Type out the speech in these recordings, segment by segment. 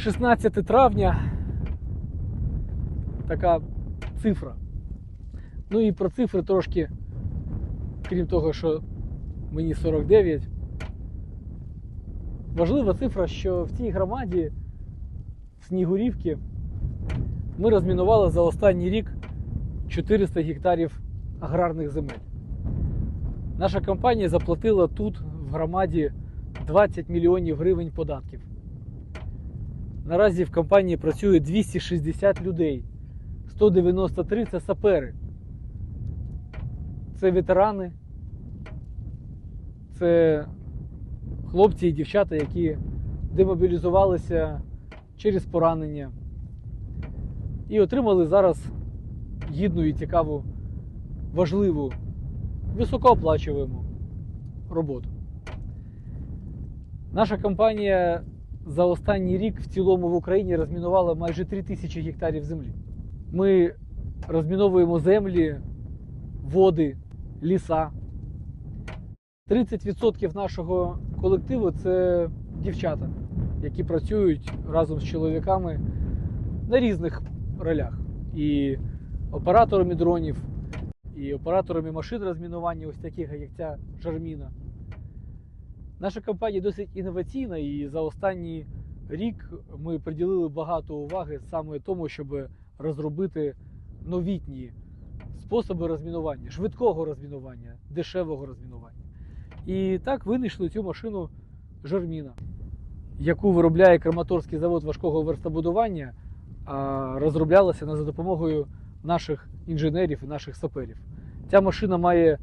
16 травня. Така цифра. Ну і про цифри трошки, крім того, що мені 49. Важлива цифра, що в цій громаді в Снігурівці ми розмінували за останній рік 400 гектарів аграрних земель. Наша компанія заплатила тут, в громаді, 20 мільйонів гривень податків. Наразі в компанії працює 260 людей, 193 це сапери. Це ветерани, це хлопці і дівчата, які демобілізувалися через поранення і отримали зараз гідну і цікаву, важливу, високооплачуваємо роботу. Наша компанія за останній рік в цілому в Україні розмінувала майже 3 тисячі гектарів землі. Ми розміновуємо землі, води, ліса. 30% нашого колективу це дівчата, які працюють разом з чоловіками на різних ролях. І операторами дронів, і операторами машин розмінування, ось таких, як ця Жарміна. Наша компанія досить інноваційна, і за останній рік ми приділили багато уваги саме тому, щоб розробити новітні способи розмінування, швидкого розмінування, дешевого розмінування. І так винайшли цю машину Жарміна, яку виробляє Краматорський завод важкого верстобудування, а розроблялася за допомогою наших інженерів і наших саперів. Ця машина має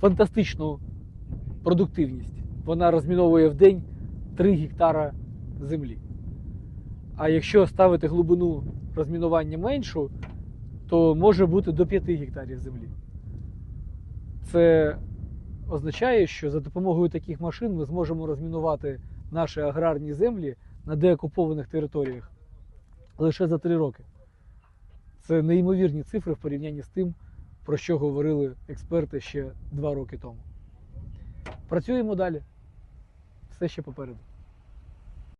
фантастичну продуктивність. Вона розміновує в день 3 гектара землі. А якщо ставити глибину розмінування меншу, то може бути до 5 гектарів землі. Це означає, що за допомогою таких машин ми зможемо розмінувати наші аграрні землі на деокупованих територіях лише за 3 роки. Це неймовірні цифри в порівнянні з тим, про що говорили експерти ще 2 роки тому. Працюємо далі все ще попереду.